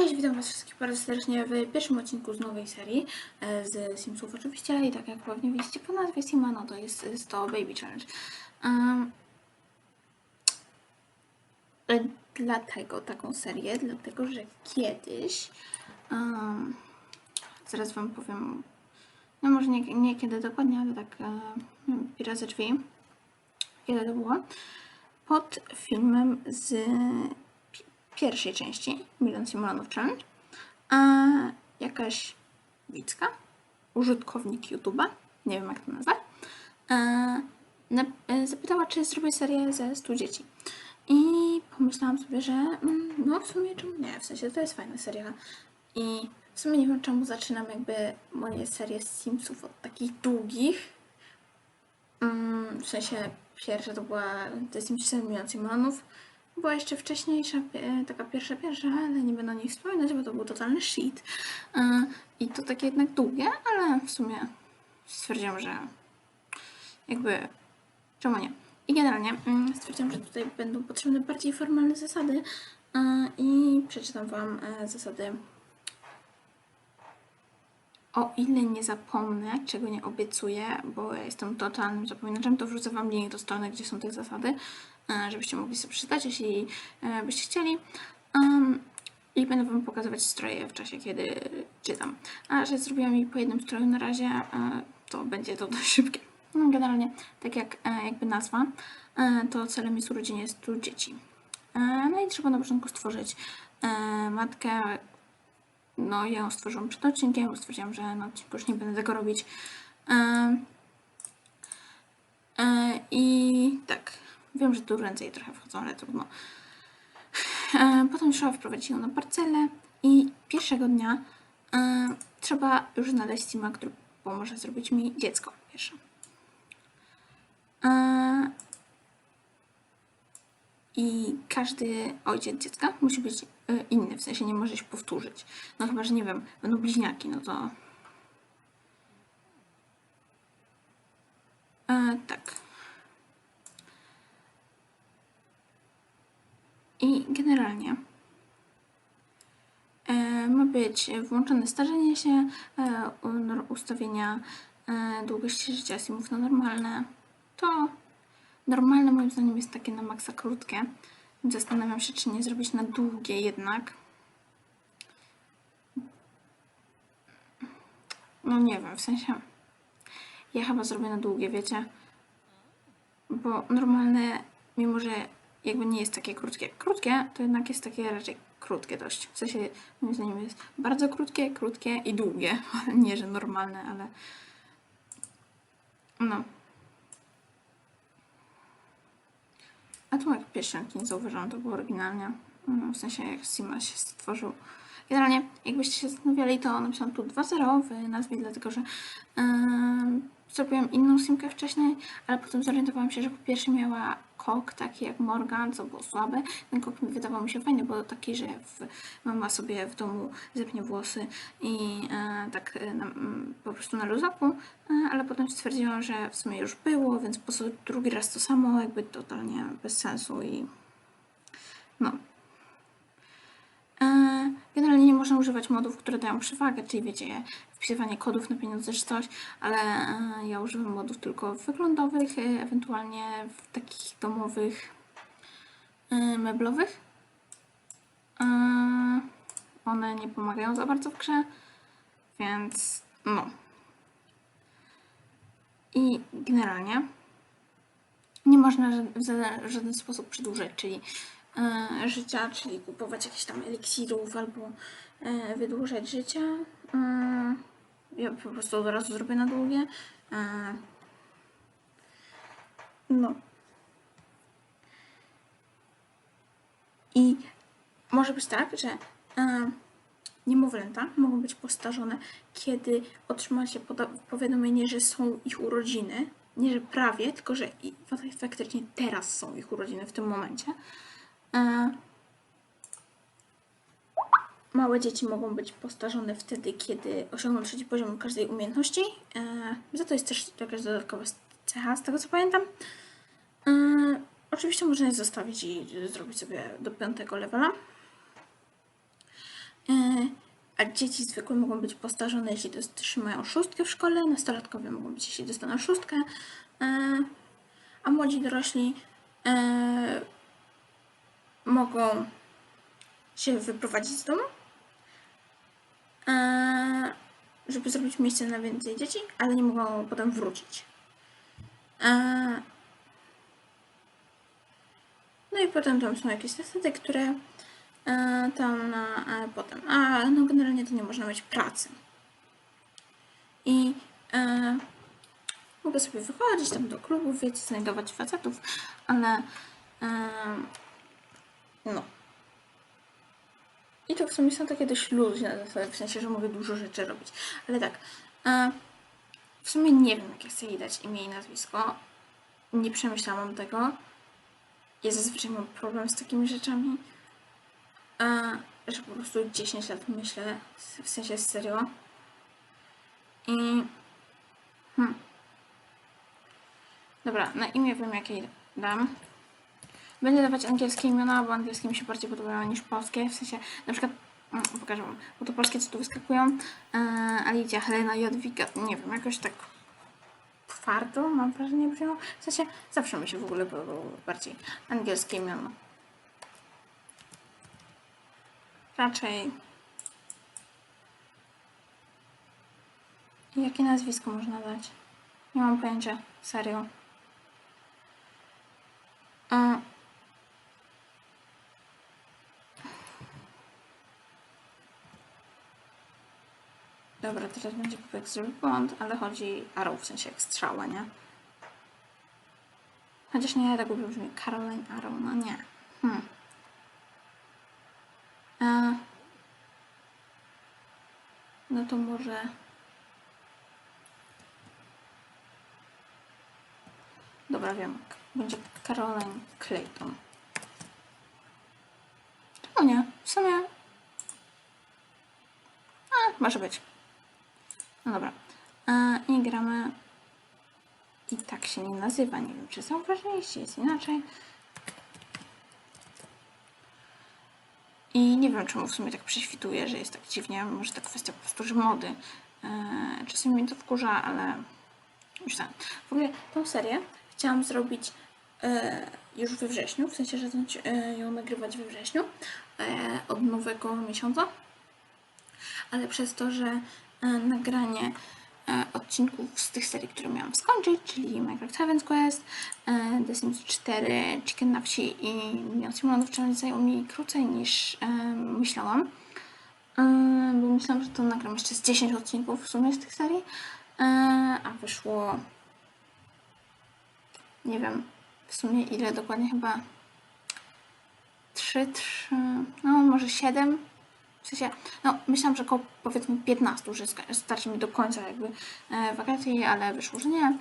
Cześć, witam Was wszystkich bardzo serdecznie w pierwszym odcinku z nowej serii e, z Simsów oczywiście i tak jak pewnie widzicie po nazwie Sima, no to jest, jest to Baby Challenge. Um, e, dlatego taką serię, dlatego że kiedyś, um, zaraz Wam powiem, no może nie, nie kiedy dokładnie, ale tak e, pira ze drzwi, kiedy to było, pod filmem z pierwszej części Milion Simulonów Challenge, a jakaś widzka, użytkownik YouTube'a, nie wiem jak to nazwać, e, zapytała, czy zrobię serię ze 100 dzieci. I pomyślałam sobie, że mm, no w sumie czemu nie, w sensie to jest fajna seria. I w sumie nie wiem czemu zaczynam jakby moje serie z Simsów od takich długich, Mm, w sensie pierwsza to była The Sims 7 milion Simonów. Była jeszcze wcześniejsza, e, taka pierwsza, pierwsza, ale nie będę o niej wspominać, bo to był totalny shit. E, I to takie jednak długie, ale w sumie stwierdziłam, że jakby czemu nie. I generalnie mm, stwierdziłam, że tutaj będą potrzebne bardziej formalne zasady e, i przeczytam Wam zasady o ile nie zapomnę, czego nie obiecuję, bo ja jestem totalnym zapominaczem, to wrzucę Wam link do strony, gdzie są te zasady, żebyście mogli sobie przeczytać, jeśli e, byście chcieli. I będę Wam pokazywać stroje w czasie, kiedy czytam. A że zrobiłam mi po jednym stroju na razie, e, to będzie to dość szybkie. No, generalnie, tak jak e, jakby nazwa, e, to celem jest urodzenie 100 dzieci. E, No i trzeba na początku stworzyć e, matkę, no ja ją stworzyłam przed odcinkiem, bo stwierdziłam, że odcinku już nie będę tego robić. E, e, I tak, wiem, że tu ręce jej trochę wchodzą, ale trudno. E, potem trzeba wprowadzić ją na parcelę i pierwszego dnia e, trzeba już znaleźć Sima, który pomoże zrobić mi dziecko pierwsze. E, i każdy ojciec dziecka musi być inny, w sensie nie może się powtórzyć. No chyba, że nie wiem, będą bliźniaki, no to. E, tak. I generalnie e, ma być włączone starzenie się, e, ustawienia e, długości życia simów na normalne. To Normalne moim zdaniem jest takie na maksa krótkie. Zastanawiam się, czy nie zrobić na długie jednak. No nie wiem, w sensie ja chyba zrobię na długie, wiecie? Bo normalne, mimo że jakby nie jest takie krótkie. Krótkie to jednak jest takie raczej krótkie dość. W sensie moim zdaniem jest bardzo krótkie, krótkie i długie. Nie, że normalne, ale no. A tu jak pieśnianki nie zauważyłam, to było oryginalnie. Mm, W sensie jak Sima się stworzył. Generalnie, jakbyście się zastanawiali, to napisałam tu 2.0 w nazwie, dlatego że em, zrobiłam inną simkę wcześniej, ale potem zorientowałam się, że po pierwsze miała kok taki jak Morgan, co było słabe. Ten kok mi wydawał mi się fajny, bo taki, że w, mama sobie w domu zepnie włosy i e, tak e, na, po prostu na luzaku, e, ale potem stwierdziłam, że w sumie już było, więc po prostu drugi raz to samo, jakby totalnie bez sensu i no. Generalnie nie można używać modów, które dają przewagę, czyli wiecie, wpisywanie kodów na pieniądze czy coś, ale e, ja używam modów tylko wyglądowych, e, ewentualnie w takich domowych, e, meblowych. One nie pomagają za bardzo w grze, więc no. I generalnie nie można w żaden sposób przedłużać, czyli życia, czyli kupować jakichś tam eliksirów albo e, wydłużać życia. E, ja po prostu od razu zrobię na długie. E, no. I może być tak, że e, niemowlęta mogą być postarzone, kiedy otrzyma się powiadomienie, że są ich urodziny. Nie, że prawie, tylko że faktycznie teraz są ich urodziny w tym momencie. E, Małe dzieci mogą być postarzone wtedy, kiedy osiągną trzeci poziom każdej umiejętności. E, za to jest też jakaś dodatkowa cecha, z tego co pamiętam. E, oczywiście można je zostawić i zrobić sobie do piątego levela. A dzieci zwykłe mogą być postarzone, jeśli otrzymają szóstkę w szkole, nastolatkowie mogą być, jeśli dostaną szóstkę, a młodzi dorośli mogą się wyprowadzić z domu, e, żeby zrobić miejsce na więcej dzieci, ale nie mogą potem wrócić. E, no i potem tam są jakieś zasady, które e, tam na potem. A no generalnie to nie można mieć pracy. I e, mogę sobie wychodzić tam do klubów, wiecie, znajdować facetów, ale e, no. I to w sumie są takie dość luźne zasady, w sensie, że mogę dużo rzeczy robić. Ale tak, w sumie nie wiem, jakie chcę jej dać imię i nazwisko. Nie przemyślałam tego. Ja zazwyczaj mam problem z takimi rzeczami, że po prostu 10 lat myślę, w sensie serio. I... Hmm. Dobra, na imię wiem, jakie dam. Będę dawać angielskie imiona, bo angielskie mi się bardziej podobają niż polskie. W sensie, na przykład, mm, pokażę wam, bo to polskie co tu wyskakują. E, Alicja, Helena, Jadwiga, nie wiem, jakoś tak twardo, mam wrażenie, brzmią. W sensie, zawsze mi się w ogóle podobało bardziej angielskie imiona. Raczej... Jakie nazwisko można dać? Nie mam pojęcia, serio. E, Dobra, teraz będzie jak zrobił błąd, ale chodzi arrow, w sensie jak strzała, nie? Chociaż nie, tak głupio brzmi. Caroline Arrow, no nie. Hmm. E, no to może... Dobra, wiem. Będzie Caroline Clayton. Czemu nie? W sumie... A, może być. No dobra. E, I gramy. I tak się nie nazywa. Nie wiem, czy zauważyliście, jest inaczej. I nie wiem, czemu w sumie tak prześwituje, że jest tak dziwnie. Może to kwestia po prostu, mody. E, czasami mnie to wkurza, ale już tak. W ogóle tą serię chciałam zrobić e, już we wrześniu, w sensie, że zacząć ją nagrywać we wrześniu od nowego miesiąca. Ale przez to, że nagranie e, odcinków z tych serii, które miałam skończyć, czyli Minecraft Heaven's Quest, e, The Sims 4, Chicken na wsi i Milion Simonów Challenge zajęło mi krócej niż e, myślałam. E, bo myślałam, że to nagram jeszcze z 10 odcinków w sumie z tych serii, e, a wyszło nie wiem w sumie ile dokładnie chyba 3, 3, no może 7 w sensie, no myślałam, że około powiedzmy 15, że starczy mi do końca jakby e, wakacji, ale wyszło, że nie.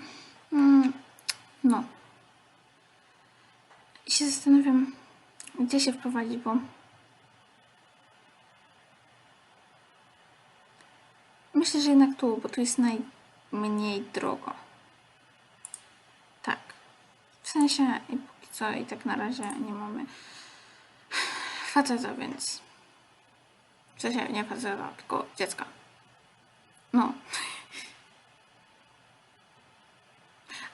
Mm, no. I się zastanawiam, gdzie się wprowadzić, bo myślę, że jednak tu, bo tu jest najmniej drogo. Tak. W sensie, i póki co, i tak na razie nie mamy faceta, więc w sensie nie faceta, tylko dziecka. No.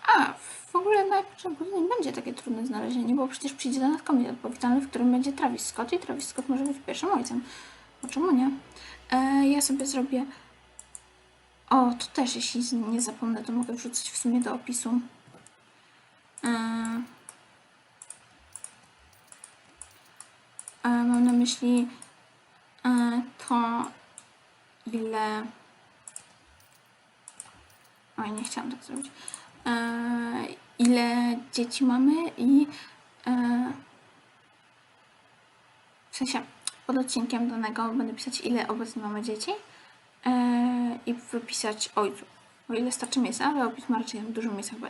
A, w ogóle na początku nie będzie takie trudne znalezienie, bo przecież przyjdzie do nas komitet powitalny, w którym będzie Travis Scott i Travis Scott może być pierwszym ojcem. O czemu nie? E, ja sobie zrobię... O, to też jeśli nie zapomnę, to mogę wrzucić w sumie do opisu. E, e, mam na myśli to, ile... Oj, nie chciałam tak zrobić. E, ile dzieci mamy i e, w sensie pod odcinkiem danego będę pisać ile obecnie mamy dzieci e, i wypisać ojców. O ile starczy miejsca, ale opis ma raczej dużo miejsca chyba.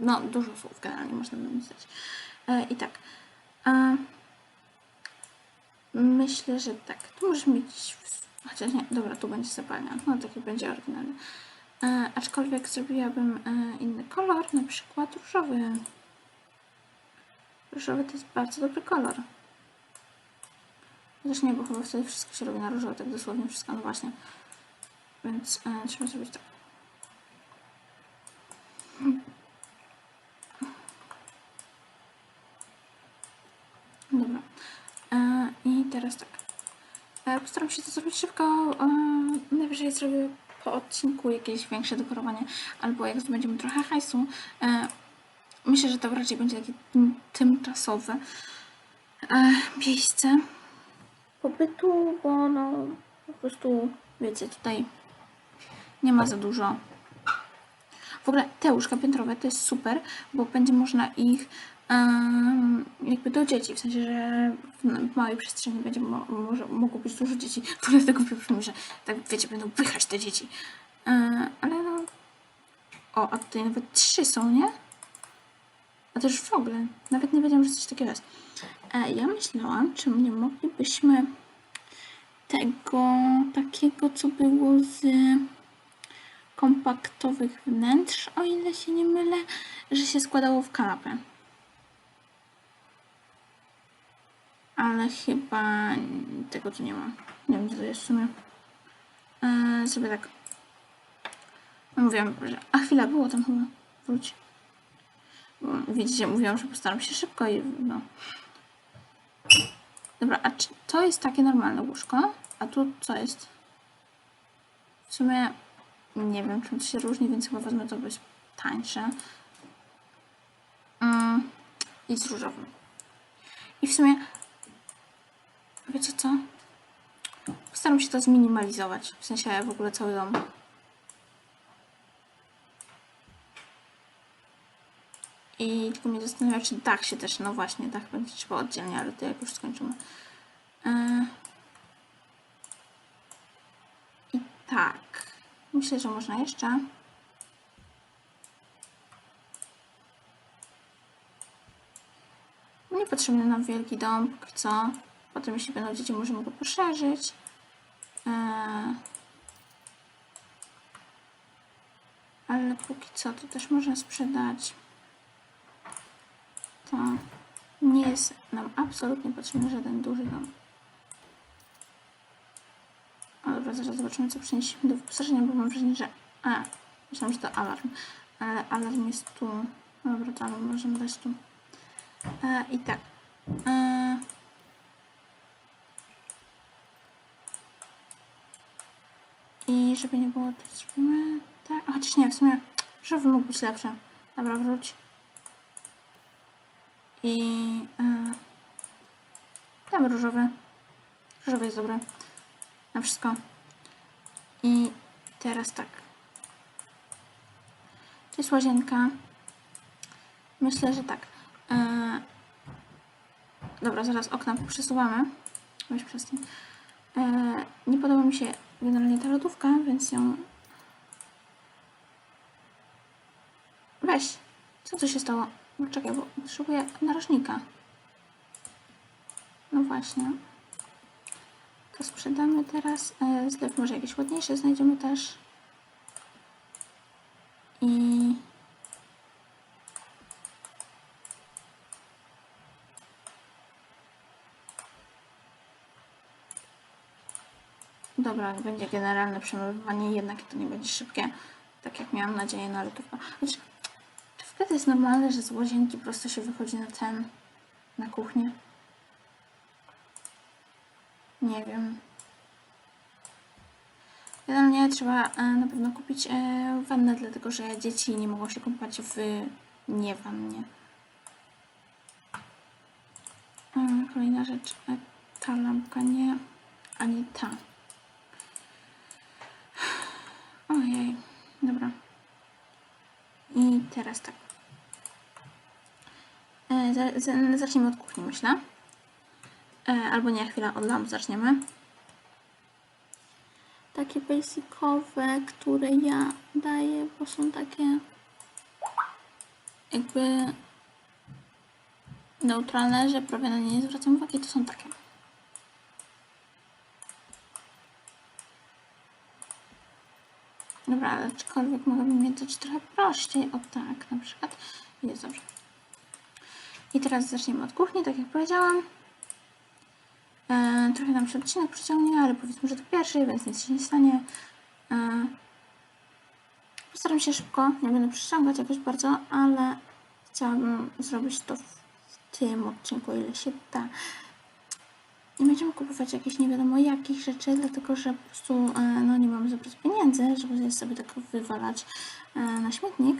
No, dużo słów generalnie można napisać. E, I tak. Myślę, że tak. Tu możesz mieć. Chociaż nie, dobra, tu będzie zapalnia. No, taki będzie oryginalny. E, aczkolwiek zrobiłabym e, inny kolor, na przykład różowy. Różowy to jest bardzo dobry kolor. Chociaż nie, bo chyba wtedy wszystko się robi na różowo, tak dosłownie wszystko, no właśnie. Więc e, trzeba zrobić tak. Dobra. E, I teraz tak. E, postaram się to zrobić szybko. E, najwyżej zrobię po odcinku jakieś większe dekorowanie, albo jak zdobędziemy trochę hajsu. E, myślę, że to raczej będzie takie tym- tymczasowe e, miejsce pobytu, bo no po prostu, wiecie, tutaj nie ma za dużo. W ogóle te łóżka piętrowe to jest super, bo będzie można ich jakby do dzieci, w sensie, że w w małej przestrzeni będzie mo może mogło być dużo dzieci, które tego mi, że tak wiecie, będą pychać te dzieci. Ale no... O, a tutaj nawet trzy są, nie? A też w ogóle, nawet nie wiedziałam, że coś takiego jest. E, ja myślałam, czy nie moglibyśmy tego takiego, co było z kompaktowych wnętrz, o ile się nie mylę, że się składało w kanapę. Ale chyba tego tu nie ma. Nie wiem, gdzie to jest w sumie. E, sobie tak. Mówiłam, że... A chwila, było tam chyba. Wróć. Bo widzicie, mówiłam, że postaram się szybko i no. Dobra, a czy to jest takie normalne łóżko? A tu co jest? W sumie nie wiem, czym to się różni, więc chyba wezmę to być tańsze. Mm, I z różowym. I w sumie, wiecie co? Postaram się to zminimalizować. W sensie w ogóle cały dom. I tylko mnie zastanawia, czy dach się też, no właśnie, dach będzie trzeba oddzielnie, ale to jak już skończymy. E, I tak, myślę, że można jeszcze. Niepotrzebny nam wielki dom, co. Potem, jeśli będą dzieci, możemy go poszerzyć. E, ale póki co to też można sprzedać. To nie jest nam absolutnie potrzebny żaden duży dom. Dobra, zaraz zobaczymy, co przenieśliśmy do wyposażenia, bo mam wrażenie, że... A, myślałam, że to alarm. Ale alarm jest tu. Dobra, to alarm możemy dać tu. E, I tak. E, I żeby nie było, to zrobimy tak. A chociaż nie, w sumie żeby mógł być lepszy. Dobra, wróć. I e, tam różowy. Różowy jest dobry. Na wszystko. I teraz tak. To jest łazienka. Myślę, że tak. E, dobra, zaraz okna przesuwamy. Weź przestań. E, nie podoba mi się generalnie ta lodówka, więc ją... Weź. Co tu się stało? No czekaj, bo potrzebuję narożnika. No właśnie. To sprzedamy teraz. E, Zlew może jakieś ładniejsze znajdziemy też. I... Dobra, będzie generalne przemywywanie, jednak to nie będzie szybkie, tak jak miałam nadzieję na lotówkę. Znaczy, czy wtedy jest normalne, że z łazienki prosto się wychodzi na ten, na kuchnię? Nie wiem. Generalnie trzeba e, na pewno kupić e, wannę, dlatego że dzieci nie mogą się kąpać w nie wannie. E, Kolejna rzecz. Ta lampka nie, ani ta. Ojej, dobra. I teraz tak. E, za- za- Zacznijmy od kuchni, myślę. E, Albo nie, chwila, od lamp zaczniemy. Takie basicowe, które ja daję, bo są takie jakby neutralne, że prawie na nie nie zwracam uwagi, to są takie. Dobra, ale aczkolwiek mogłabym mieć coś trochę prościej. O tak, na przykład. Jest dobrze. I teraz zaczniemy od kuchni, tak jak powiedziałam. E, trochę nam się odcinek przyciągnie, ale powiedzmy, że to pierwszy, więc nic się nie stanie. E, postaram się szybko, nie będę przyciągać jakoś bardzo, ale chciałabym zrobić to w, tym odcinku, ile się da. Nie będziemy kupować jakichś nie wiadomo jakich rzeczy, dlatego że po prostu e, no, nie mamy za bardzo pieniędzy, żeby sobie tak wywalać e, na śmietnik.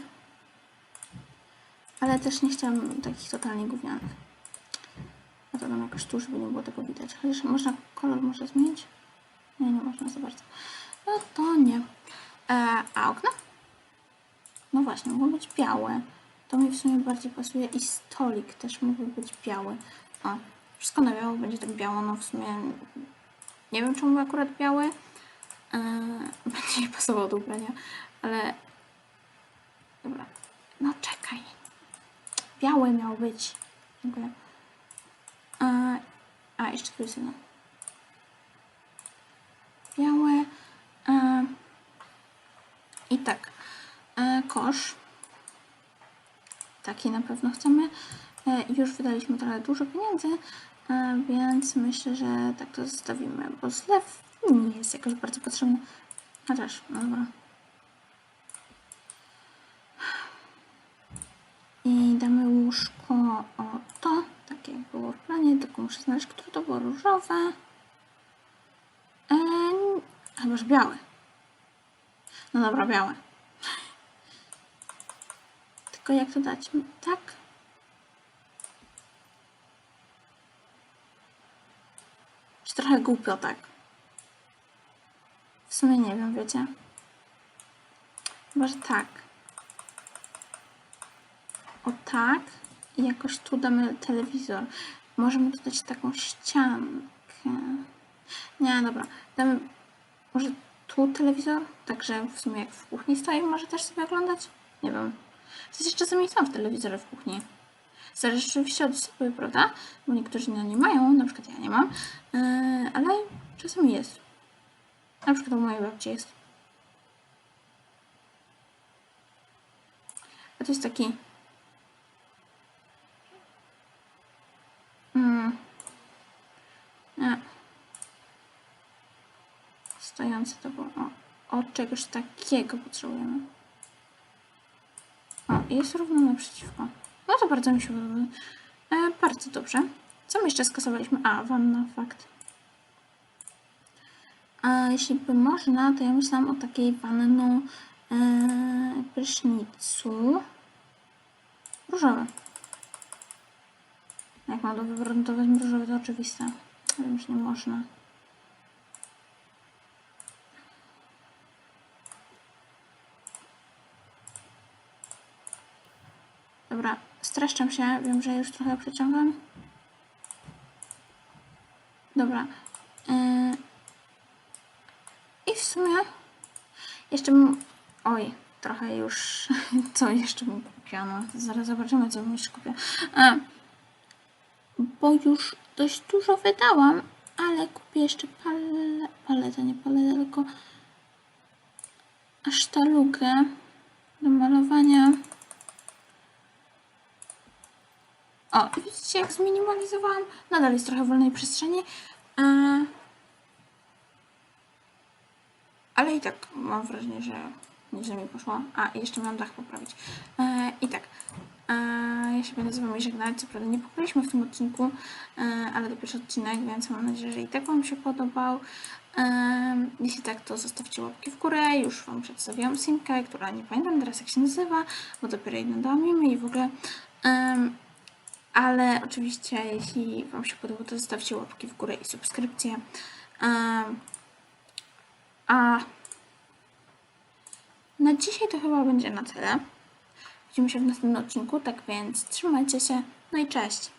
Ale też nie chciałam takich totalnie gównianych. A to tam jakoś tu, żeby nie było tego widać. Chociaż można, kolor może zmienić? Nie, nie można za bardzo. No to nie. E, a okna? No właśnie, mogą być białe. To mi w sumie bardziej pasuje i stolik też mógłby być biały. O, wszystko na biało będzie tak biało, no w sumie nie wiem czemu akurat biały. E, będzie mi pasował do ubrania, ale dobra. No czekaj. Biały miał być. Dziękuję. E, a, jeszcze tu jest jedno. Białe. E, I tak. E, kosz. Taki na pewno chcemy. E, już wydaliśmy trochę dużo pieniędzy, e, więc myślę, że tak to zostawimy, bo zlew nie jest jakoś bardzo potrzebny. Chociaż, no dobra. I damy łóżko o to, tak jak było w planie, tylko muszę znaleźć, które to było różowe. Eee, chyba, że białe. No dobra, białe. Tylko jak to dać? Tak? Trochę głupio tak? W sumie nie wiem, wiecie? Chyba, że tak. O tak. I jakoś tu damy telewizor. Możemy dodać taką ściankę. Nie, dobra. Damy może tu telewizor? Także w sumie jak w kuchni stoi, może też sobie oglądać? Nie wiem. W sensie czasami są w telewizorze w kuchni. Zależy oczywiście od osoby, prawda? Bo niektórzy no nie mają, na przykład ja nie mam, yy, ale czasami jest. Na przykład u mojej babci jest. A to jest taki Mm. Nie. Stojący to było. O, od czegoś takiego potrzebujemy. O, jest równo naprzeciwko. No to bardzo mi się podoba. E, bardzo dobrze. Co my jeszcze skasowaliśmy? A, wanna, fakt. A jeśli by można, to ja myślałam o takiej wannu e, prysznicu. Różowe. Jak mam to wezmę różowy, to oczywiste. Ale już nie można. Dobra, streszczam się. Wiem, że już trochę przeciągam. Dobra. Yy. I w sumie jeszcze. Oj, trochę już... Co jeszcze bym kupiła? No, zaraz zobaczymy, co bym jeszcze kupiła. A, bo już dość dużo wydałam, ale kupię jeszcze pale, paletę, nie paletę, tylko sztalugę do malowania. O, widzicie jak zminimalizowałam? Nadal jest trochę wolnej przestrzeni. E, ale i tak mam wrażenie, że nieźle mi poszło. A, jeszcze miałam dach poprawić. E, I tak, e, ja się będę z Wami żegnać. Co prawda nie pokryliśmy w tym odcinku, ale to pierwszy odcinek, więc mam nadzieję, że i tak Wam się podobał. Jeśli tak, to zostawcie łapki w górę. Już Wam przedstawiłam Simkę, która nie pamiętam teraz jak się nazywa, bo dopiero jej nadałam i w ogóle. Ale oczywiście, jeśli Wam się podoba, to zostawcie łapki w górę i subskrypcję. A na dzisiaj to chyba będzie na tyle. Widzimy się w następnym odcinku, tak więc trzymajcie się, no i cześć!